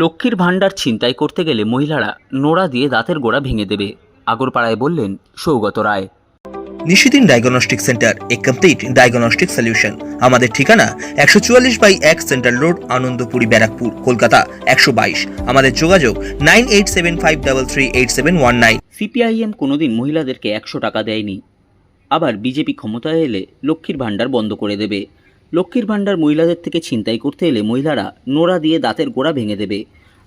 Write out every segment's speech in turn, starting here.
লক্ষ্মীর ভাণ্ডার ছিনতাই করতে গেলে মহিলারা নোড়া দিয়ে দাঁতের গোড়া ভেঙে দেবে আগরপাড়ায় বললেন সৌগত রায়। নিশিদিন ডায়াগনস্টিক সেন্টার এ কমপ্লিট ডায়াগনস্টিক সলিউশন আমাদের ঠিকানা একশো চুয়াল্লিশ বাই এক সেন্ট্রাল রোড আনন্দপুরি ব্যারাকপুর কলকাতা একশো বাইশ। আমাদের যোগাযোগ nine eight seven five double three eight seven one nine. CPIM কোনোদিন মহিলাদেরকে একশো টাকা দেয়নি। আবার বিজেপি ক্ষমতায় এলে লক্ষ্মীর ভাণ্ডার বন্ধ করে দেবে। লক্ষ্মীর ভাণ্ডার মহিলাদের থেকে ছিনতাই করতে এলে মহিলারা নোড়া দিয়ে দাঁতের গোড়া ভেঙে দেবে।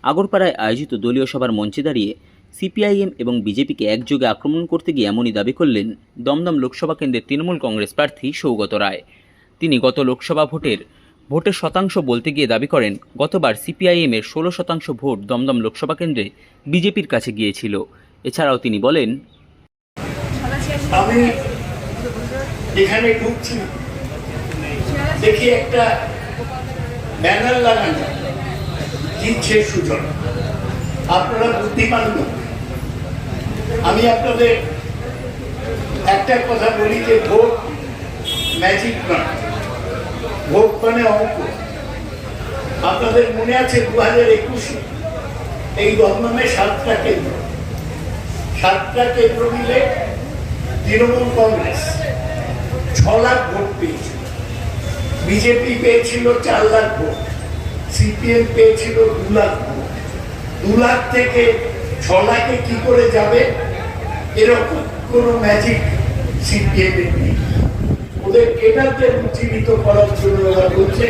আগরপাড়ায় আয়োজিত দলীয় সভার মঞ্চে দাঁড়িয়ে সিপিআইএম এবং বিজেপিকে একযোগে আক্রমণ করতে গিয়ে এমনই দাবি করলেন দমদম লোকসভা কেন্দ্রের তৃণমূল কংগ্রেস প্রার্থী সৌগত রায়। তিনি গত লোকসভা ভোটের ভোটের শতাংশ বলতে গিয়ে দাবি করেন, গতবার সিপিআইএমের ষোলো শতাংশ ভোট দমদম লোকসভা কেন্দ্রে বিজেপির কাছে গিয়েছিল। এছাড়াও তিনি বলেন, আমি এখানে ঢুকছি দেখি একটা ব্যানার লাগানো জিতছে সুজন। আপনারা বুদ্ধিমান আমি আপনাদের একটা কথা বলি যে ভোট ম্যাজিক নয় ভোট মানে অঙ্ক। আপনাদের মনে আছে দু হাজার একুশে এই দমদমে সাতটা কেন্দ্র? সাতটা কেন্দ্র মিলে তৃণমূল কংগ্রেস ছ লাখ ভোট পেয়েছিল বিজেপি পেয়েছিল চার লাখ ভোট সিপিএম পেয়েছিল দু লাখ ভোট। দু লাখ থেকে ছ লাখে কি করে যাবে? এরকম কোনো ম্যাজিক সিপিএম এর নেই। ওদের কেটারদের উজ্জীবিত করার জন্য ওরা বলছে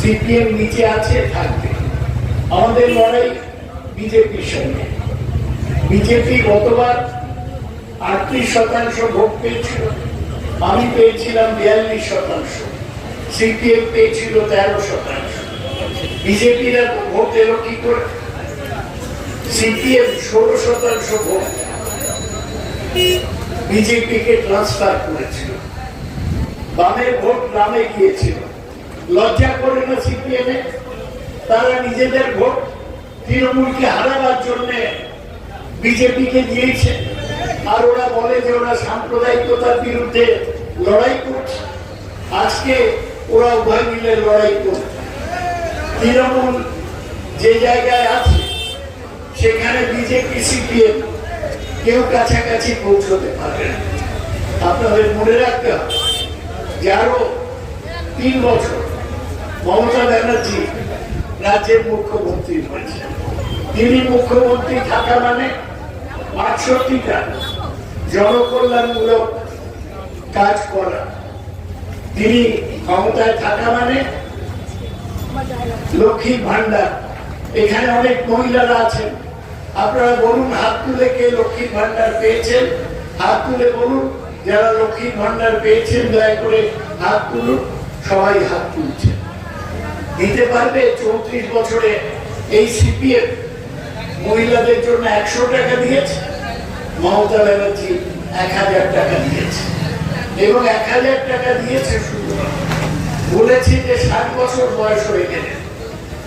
সিপিএম নিচে আছে, থাকবে। আমাদের লড়াই বিজেপির সঙ্গে। বিজেপি গতবার আটত্রিশ শতাংশ ভোট পেয়েছিল, আমি পেয়েছিলাম বিয়াল্লিশ শতাংশ। সিপিএম পেয়েছিল তেরো শতাংশ। বিজেপির এত ভোট এলো কি করে? সিপিএম ষোলো শতাংশ ভোট। বিজেপিকে ট্রান্সফার করেছিল। বামের ভোট নামে গিয়েছিল। লজ্জা করে না সিপিএম? তারা নিজেদের ভোট তৃণমূলকে হারাবার জন্যে বিজেপিকে দিয়েছে। আর ওরা বলে যে ওরা সাম্প্রদায়িকতার বিরুদ্ধে লড়াই করছে। আজকে ওরা উভয় মিলে লড়াই করবে। তৃণমূল যে জায়গায় আছে, সেখানে বিজেপি, সিপিএম কেউ কাছাকাছি পৌঁছতে পারবে না। আপনাদের মনে রাখতে হবে যে আরও তিন বছর মমতা ব্যানার্জি রাজ্যের মুখ্যমন্ত্রী হয়েছে। তিনি মুখ্যমন্ত্রী থাকা মানে বাষট্টিটা জনকল্যাণমূলক কাজ করা। তিনি ক্ষমতায় থাকা মানে? লক্ষ্মী ভান্ডার। এখানে অনেক মহিলারা আছেন। আপনারা বলুন, হাত তুলে কে লক্ষ্মী ভান্ডার পেয়েছেন? হাত তুলে বলুন, যারা লক্ষ্মী ভান্ডার পেয়েছেন, দয়া করে হাত তুলুন। সবাই হাত তুলছে দিতে পারবে চৌত্রিশ বছরে এই সিপিএফ মহিলাদের জন্য একশো টাকা দিয়েছে। মমতা ব্যানার্জি এক হাজার টাকা দিয়েছে। এবং এক হাজার টাকা দিয়েছে শুধু বলেছে যে ষাট বছর বয়স হয়ে গেলে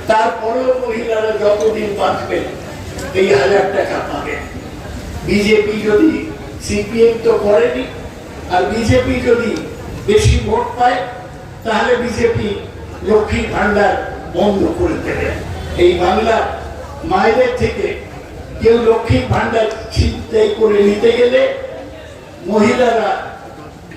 তারপরেও মহিলারা যতদিন বাঁচবেন এই হাজার টাকা পাবে। বিজেপি যদি সিপিএম তো করেনি, আর বিজেপি যদি বেশি ভোট পায়, তাহলে বিজেপি লক্ষ্মী ভান্ডার বন্ধ করে দেবে। এই বাংলা মায়েদের থেকে কেউ লক্ষ্মী ভান্ডার ছিনতাই করে নিতে গেলে মহিলারা